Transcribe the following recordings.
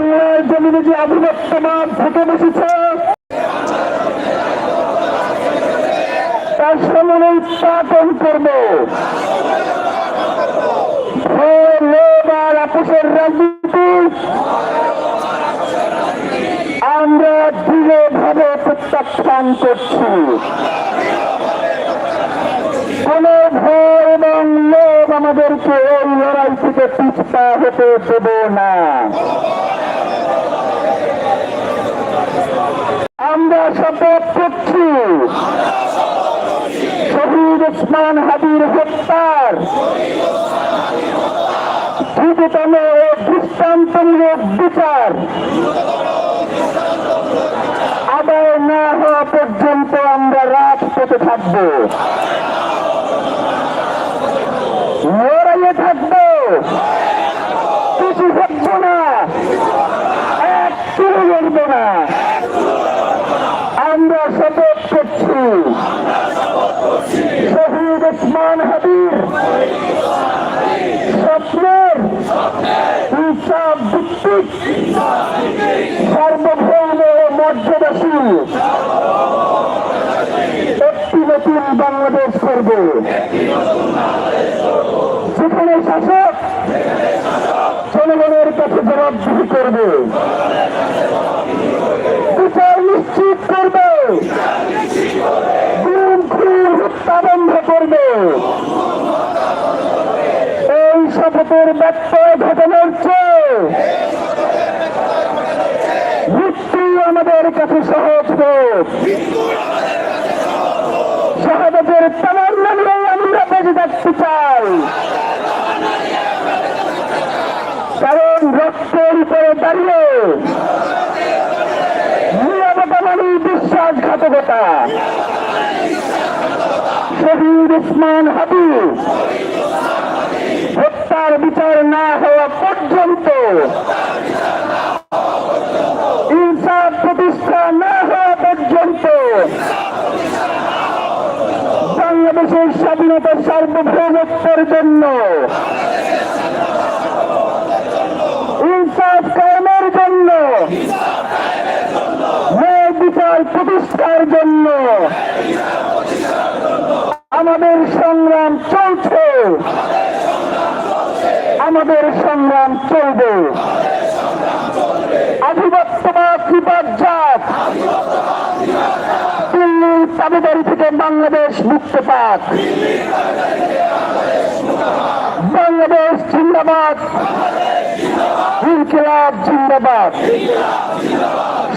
বাংলার জমিনে যে আধিপত্যবাদ থেকে বসেছে, তার সামনে উৎপাদন করব। আপোষের রাজনীতি আমরা দৃঢ়ভাবে প্রত্যাখ্যান করছি। কোন ভয় এবং লোভ আমাদেরকে এই লড়াই থেকে পিছপা হতে দেব না। আমরা শপথ করছি। শহীদ ওসমান হাবির হত্যার দ্রুততম দৃষ্টান্তমূলক বিচার। আদায় না হওয়া পর্যন্ত আমরা রাজপথে থাকব লড়াইয়ে থাকব কিছু থাকব না এক লড়ব না। আমরা শপথ করছি। শহীদ ওসমান হাবির স্বপ্নের ইনসাফ ভিত্তিক সার্বভৌম ও মর্যাদাশীল একটি নতুন বাংলাদেশ করবে। যেখানে শাসক জনগণের কাছে জবাবদিহি করবে। বন্ধ করবে। এই শপথের ব্যত্যয় ঘটানোর চেয়ে মৃত্যু আমাদের কাছে সহজ হোক শাহাদাতের তামান্না নিয়ে আমরা বেঁচে থাকতে চাই। কারণ রক্তের উপরে দাঁড়িয়ে নিরাপত্তা বিশ্বাসঘাতকতা শহীদ উসমান হাবিব হত্যার বিচার না হওয়া পর্যন্ত ইনসাফ প্রতিষ্ঠা না হওয়া পর্যন্ত বাংলাদেশের স্বাধীনতা সার্বভৌমত্বের জন্য ইনসাফ কায়েমের জন্য প্রতিষ্ঠার জন্য আমাদের সংগ্রাম চলছে। আমাদের সংগ্রাম চলবে। থেকে বাংলাদেশ মুক্ত পাক। বাংলাদেশ জিন্দাবাদ। ইনকিলাব জিন্দাবাদ।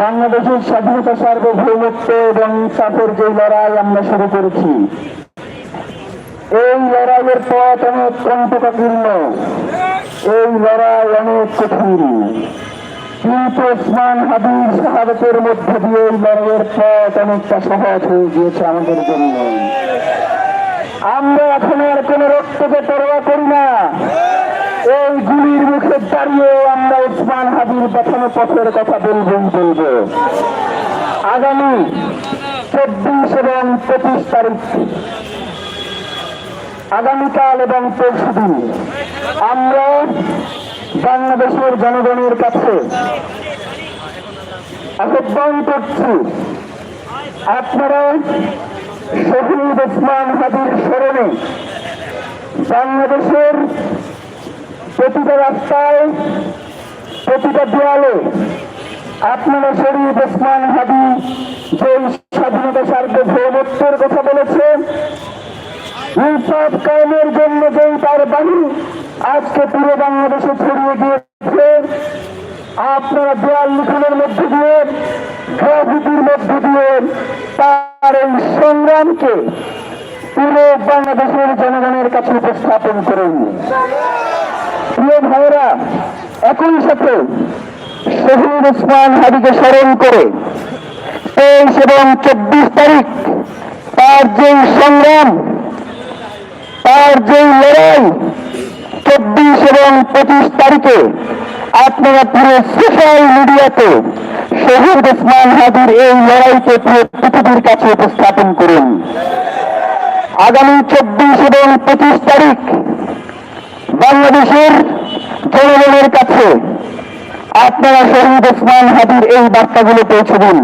বাংলাদেশের স্বাধীনতা সার্বভৌমত্ব এবং চাপের যে লড়াই আমরা শুরু করেছি, এই লড়াইয়ের পথ অনেক কণ্টকাকীর্ণ এই লড়াই অনেক কঠিন। কিন্তু ওসমান হাবিব শাহাদতের মধ্যে দিয়ে এই লড়াইয়ের পথ অনেকটা সহজ হয়ে গিয়েছে আমাদের জন্য। আমরা এখন আর কোন রক্তকে পরোয়া করি না। এই গুলির মুখে দাঁড়িয়ে আমরা উসমান হাবির দেখানো পথের কথা বলবই বলব। আগামী চব্বিশ এবং পঁচিশ তারিখ, আগামীকাল এবং পরশুদিন আমরা বাংলাদেশের জনগণের কাছে আহ্বান করছি, আপনারা শহীদ ওসমান হাবির স্মরণে বাংলাদেশের প্রতিটা রাস্তায়, প্রতিটা দেয়ালে আপনারা শরীফ ওসমান হাবি যে স্বাধীনতা সার্বভৌমত্বের কথা বলেছে ইনসাফ কায়েমের জন্য যে তার বাণী আজকে পুরো বাংলাদেশে ছড়িয়ে গিয়েছে আপনারা দেয়াল লিখনের মধ্যে দিয়ে গ্রাফিতির মধ্যে দিয়ে তার এই সংগ্রামকে পুরো বাংলাদেশের জনগণের কাছে উপস্থাপন করুন প্রিয় ভাইরা একই সাথে শহীদ ওসমান হাদিকে স্মরণ করে তেইশ এবং চব্বিশ তারিখ তার যে সংগ্রাম, তার যে লড়াই, চব্বিশ এবং পঁচিশ তারিখে আপনারা পুরো সোশ্যাল মিডিয়াতে শহীদ ওসমান হাদির এই লড়াইকে পুরো পৃথিবীর কাছে উপস্থাপন করুন। আগামী চব্বিশ এবং পঁচিশ তারিখ বাংলাদেশের জনগণের কাছে আপনারা শহীদ ওসমান হাদির এই বার্তাগুলো দিন।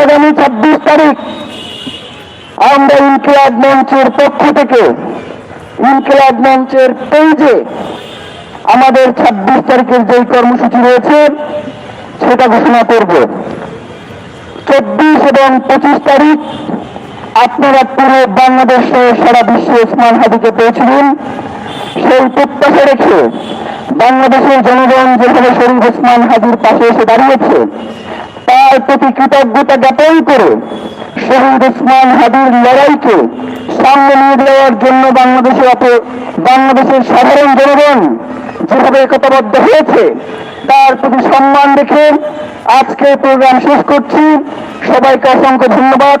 আগামী ছাব্বিশ তারিখ আমরা ইনকিলাব মঞ্চের পক্ষ থেকে, ইনকিলাব মঞ্চের পেজে আমাদের ছাব্বিশ তারিখের যে কর্মসূচি রয়েছে, সেটা ঘোষণা করব। চব্বিশ এবং পঁচিশ তারিখ আপনারা পুরো বাংলাদেশ, সারা বিশ্বে ওসমান হাদিকে পৌঁছে দিন সেই প্রত্যাশা রেখে বাংলাদেশের জনগণ যেভাবে শরীফ ওসমান হাদির পাশে এসে দাঁড়িয়েছে, তার প্রতি কৃতজ্ঞতা জ্ঞাপন করে শহীদ ওসমান হাদির লড়াইকে সামনে নিয়ে দেওয়ার জন্য বাংলাদেশের অপ- বাংলাদেশের সাধারণ জনগণ যেভাবে একতাবদ্ধ হয়েছে, তার প্রতি সম্মান রেখে আজকে প্রোগ্রাম শেষ করছি। সবাইকে অসংখ্য ধন্যবাদ।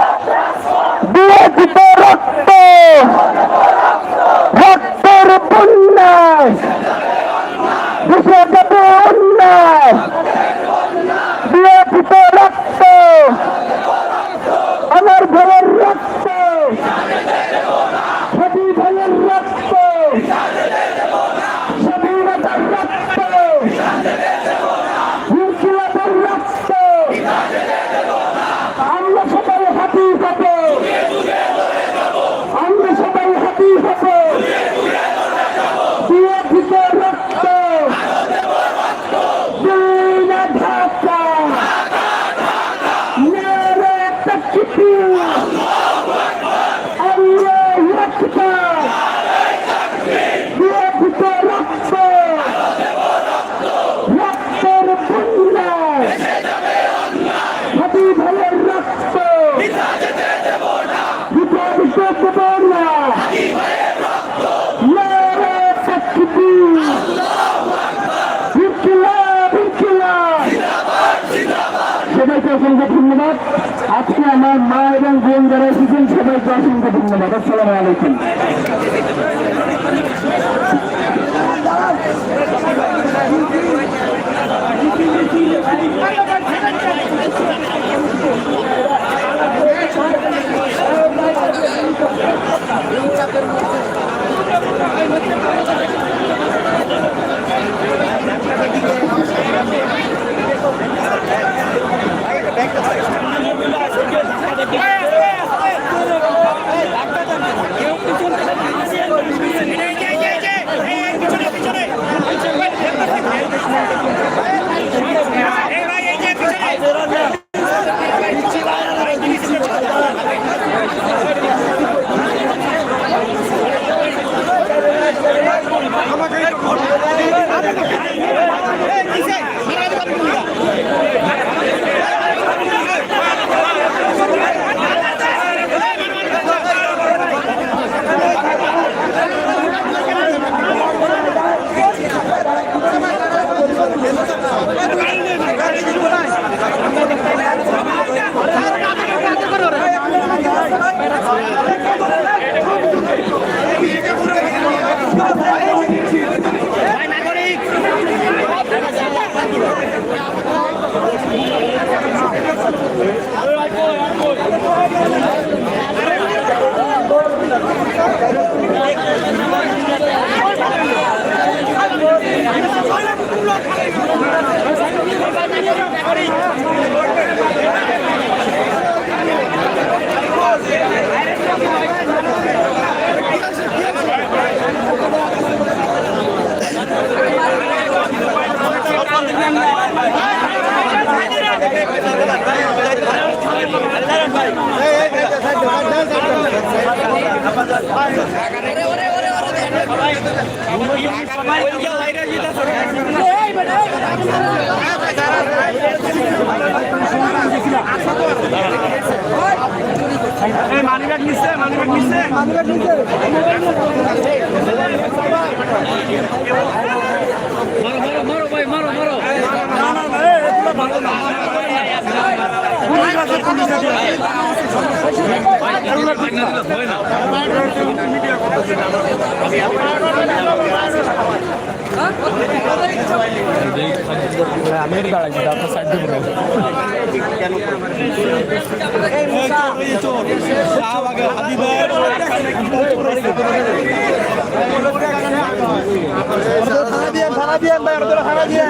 অসংখ্য ধন্যবাদ আজকে আমার মা এবং বোন যারা এসেছেন সবাইকে অসংখ্য ধন্যবাদ আসসালাম আলাইকুম Hey! Money bag নিচ্ছে মানিব্যাগ নিচ্ছে। মানিব্যাগ নিচ্ছে থানা দিয়ে থানা দিয়ে ভাই ওরা খানা দিয়ে।